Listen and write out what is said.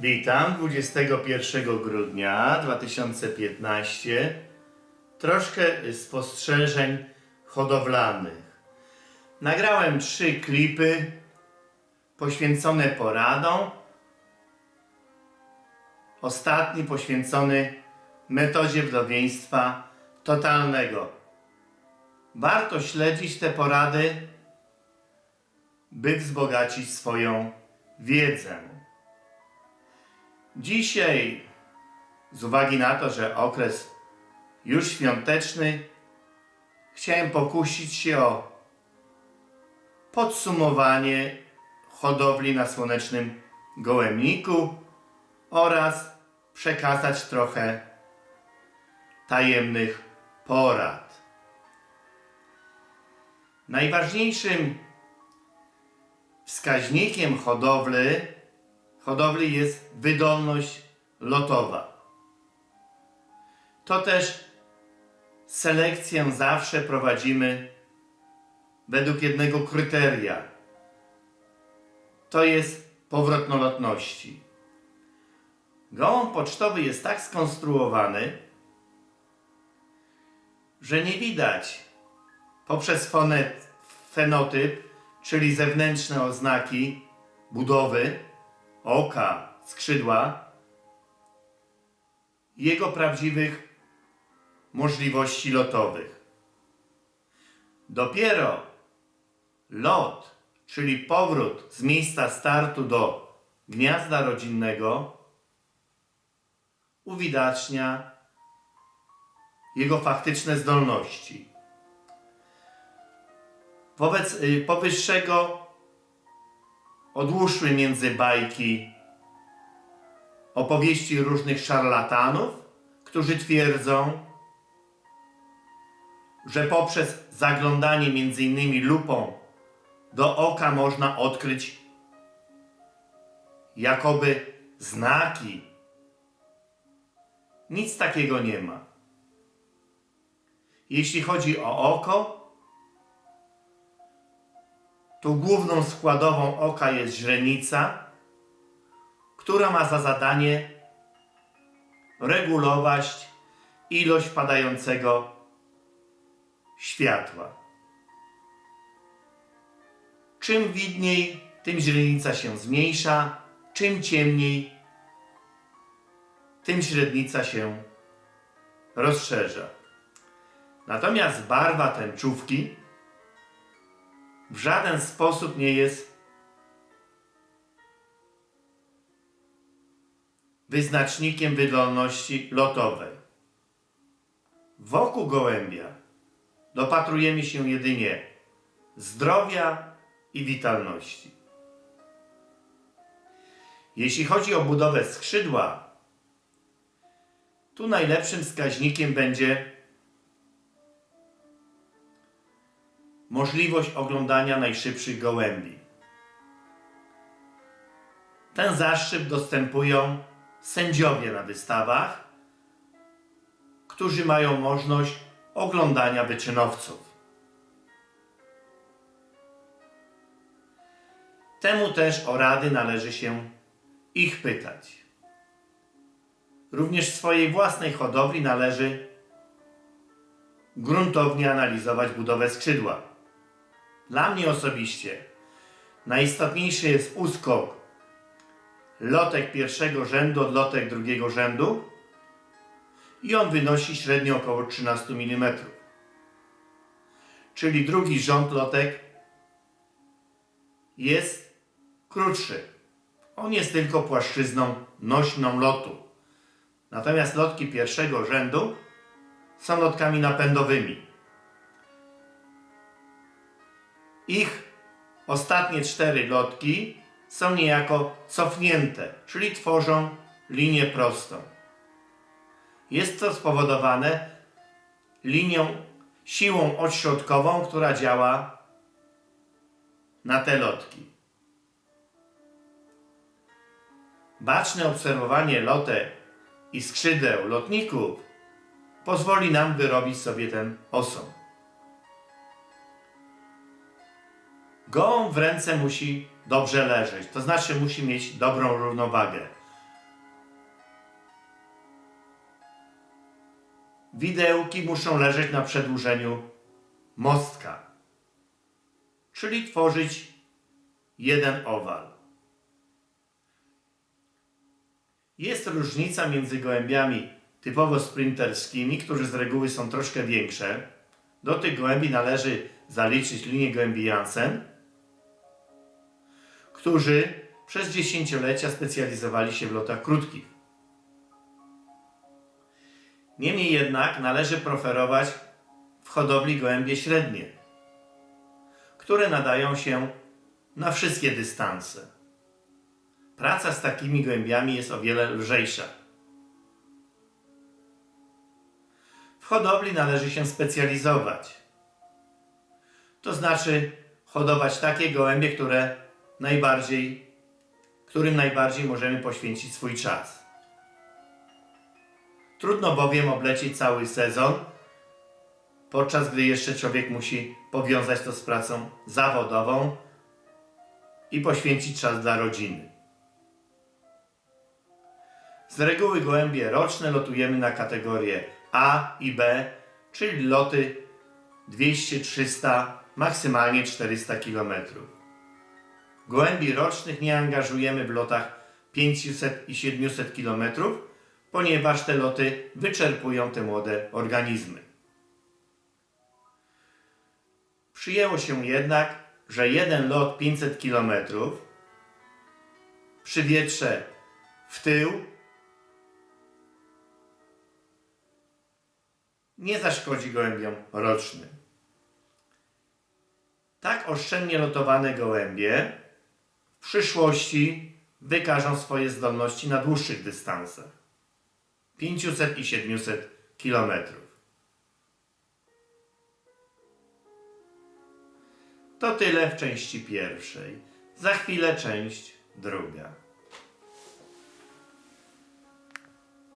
Witam 21 grudnia 2015. Troszkę spostrzeżeń hodowlanych. Nagrałem trzy klipy poświęcone poradom. Ostatni poświęcony metodzie wdowieństwa totalnego. Warto śledzić te porady, by wzbogacić swoją wiedzę. Dzisiaj, z uwagi na to, że okres już świąteczny, chciałem pokusić się o podsumowanie hodowli na słonecznym gołębniku oraz przekazać trochę tajemnych porad. Najważniejszym wskaźnikiem hodowli hodowli jest wydolność lotowa. To też selekcję zawsze prowadzimy według jednego kryteria. To jest powrotnolotności. Gołąb pocztowy jest tak skonstruowany, że nie widać poprzez fonet, fenotyp, czyli zewnętrzne oznaki budowy, oka, skrzydła, jego prawdziwych możliwości lotowych. Dopiero lot, czyli powrót z miejsca startu do gniazda rodzinnego, uwidacznia jego faktyczne zdolności. Wobec y, powyższego odłóżmy między bajki opowieści różnych szarlatanów, którzy twierdzą, że poprzez zaglądanie między innymi lupą do oka można odkryć jakoby znaki. Nic takiego nie ma. Jeśli chodzi o oko, to główną składową oka jest źrenica, która ma za zadanie regulować ilość padającego światła. Czym widniej, tym źrenica się zmniejsza, czym ciemniej, tym średnica się rozszerza. Natomiast barwa tęczówki w żaden sposób nie jest wyznacznikiem wydolności lotowej. Wokół gołębia dopatrujemy się jedynie zdrowia i witalności. Jeśli chodzi o budowę skrzydła, tu najlepszym wskaźnikiem będzie możliwość oglądania najszybszych gołębi. Ten zaszczyt dostępują sędziowie na wystawach, którzy mają możliwość oglądania wyczynowców. Temu też o rady należy się ich pytać. Również w swojej własnej hodowli należy gruntownie analizować budowę skrzydła. Dla mnie osobiście najistotniejszy jest uskok lotek pierwszego rzędu od lotek drugiego rzędu i on wynosi średnio około 13 mm. Czyli drugi rząd lotek jest krótszy. On jest tylko płaszczyzną nośną lotu. Natomiast lotki pierwszego rzędu są lotkami napędowymi. Ich ostatnie cztery lotki są niejako cofnięte, czyli tworzą linię prostą. Jest to spowodowane linią, siłą odśrodkową, która działa na te lotki. Baczne obserwowanie lotek i skrzydeł lotników pozwoli nam wyrobić sobie ten osąd. Gołąb w ręce musi dobrze leżeć, to znaczy musi mieć dobrą równowagę. Widełki muszą leżeć na przedłużeniu mostka, czyli tworzyć jeden owal. Jest różnica między gołębiami typowo sprinterskimi, którzy z reguły są troszkę większe. Do tych gołębi należy zaliczyć linię gołębi Jansen którzy przez dziesięciolecia specjalizowali się w lotach krótkich. Niemniej jednak należy preferować w hodowli gołębie średnie, które nadają się na wszystkie dystanse. Praca z takimi gołębiami jest o wiele lżejsza. W hodowli należy się specjalizować. To znaczy hodować takie gołębie, które najbardziej, którym najbardziej możemy poświęcić swój czas. Trudno bowiem oblecieć cały sezon, podczas gdy jeszcze człowiek musi powiązać to z pracą zawodową i poświęcić czas dla rodziny. Z reguły gołębie roczne lotujemy na kategorie A i B, czyli loty 200-300, maksymalnie 400 km. Gołębi rocznych nie angażujemy w lotach 500 i 700 km, ponieważ te loty wyczerpują te młode organizmy. Przyjęło się jednak, że jeden lot 500 km przy wietrze w tył nie zaszkodzi gołębiom rocznym. Tak oszczędnie lotowane gołębie w przyszłości wykażą swoje zdolności na dłuższych dystansach 500 i 700 kilometrów. To tyle w części pierwszej. Za chwilę część druga.